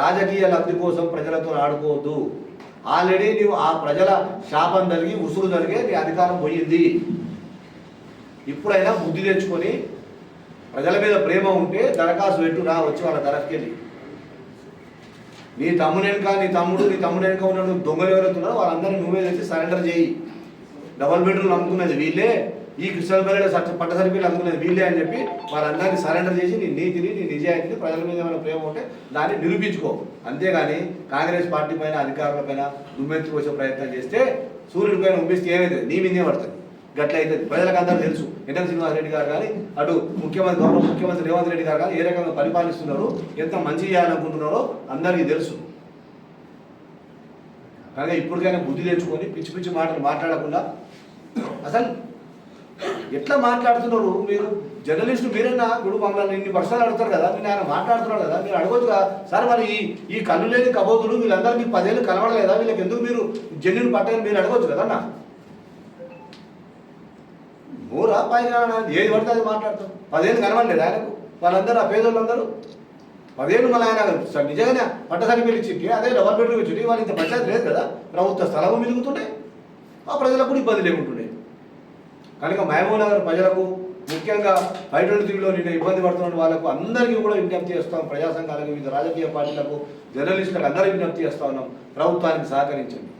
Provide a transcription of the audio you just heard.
రాజకీయ లబ్ధి కోసం ప్రజలతో ఆడుకోవద్దు. ఆల్రెడీ నీవు ఆ ప్రజల శాపం కలిగి ఉసురు కలిగే నీ అధికారం పోయింది. ఇప్పుడైనా బుద్ధి తెచ్చుకొని ప్రజల మీద ప్రేమ ఉంటే దరఖాస్తు పెట్టు రా వచ్చి వాళ్ళ దరఖకెళ్ళి నీ తమ్ముడు వెనుక నీ తమ్ముడు నీ తమ్ముడు వెనుక ఉన్న దొంగలు ఎవరైతున్నారో వాళ్ళందరినీ నువ్వే తెచ్చి సరెండర్ చేయి. డబల్ బెడ్రూమ్ అమ్ముకున్నది వీళ్ళే. ఈ కృష్ణ బెల్లెడ సట్ పట్ట సరిపీలు అందుకునేది వీళ్ళే అని చెప్పి వారందరినీ సరెండర్ చేసి నీ నీతిని నీ నిజాయితీని ప్రజల మీద ఏమైనా ప్రేమ ఉంటే దాన్ని నిరూపించుకో. అంతేగాని కాంగ్రెస్ పార్టీ పైన అధికారుల పైన దుమ్మెత్తి వచ్చే ప్రయత్నం చేస్తే సూర్యుడి పైన ఉమ్మిస్తే ఏమవుతుంది నీ మీదే పడుతుంది. గట్ల అయితే ప్రజలకు అందరూ తెలుసు. ఎన్ఎం శ్రీనివాసరెడ్డి గారు కానీ అటు ముఖ్యమంత్రి గౌరవ ముఖ్యమంత్రి రేవంత్ రెడ్డి గారు కానీ ఏ రకంగా పరిపాలిస్తున్నారు ఎంత మంచి చేయాలనుకుంటున్నారో అందరికీ తెలుసు. కనుక ఇప్పటికైనా బుద్ధి తెచ్చుకొని పిచ్చి పిచ్చి మాటలు మాట్లాడకుండా అసలు ఎట్లా మాట్లాడుతున్నారు? మీరు జర్నలిస్టు మీరైనా? ఇప్పుడు మమ్మల్ని ఇన్ని వర్షాలు అడుగుతారు కదా మీరు ఆయన మాట్లాడుతున్నారు కదా మీరు అడగొచ్చు కదా. సార్ మరి ఈ ఈ కళ్ళు లేని కబోతులు వీళ్ళందరూ మీకు పదేళ్ళు కనబడలేదా? వీళ్ళకి ఎందుకు మీరు జన్యుని పట్టాలని మీరు అడగొచ్చు కదా అన్న? మూరా పైన ఏది పడితే అది మాట్లాడతాం. పదేళ్ళు కనబడలేదు ఆయనకు? వాళ్ళందరూ ఆ పేదోళ్ళందరూ? పదేళ్ళు మళ్ళీ ఆయన నిజంగానే పట్ట సర్టిఫికేట్ అదే డబల్ బెడ్రూమ్ ఇచ్చి వాళ్ళు ఇంత పంచాయతీ లేదు కదా. ప్రభుత్వ స్థలము మిలుగుతుంటే ఆ ప్రజలకు కూడా ఇబ్బంది లేకుంటుంది కనుక మహబూబ్ నగర్ ప్రజలకు ముఖ్యంగా బయట త్రీలో నిన్న ఇబ్బంది పడుతున్న వాళ్ళకు అందరికీ కూడా విజ్ఞప్తి చేస్తాం. ప్రజా సంఘాలకు వివిధ రాజకీయ పార్టీలకు జర్నలిస్టులకు అందరికీ విజ్ఞప్తి చేస్తా ఉన్నాం. ప్రభుత్వానికి సహకరించండి.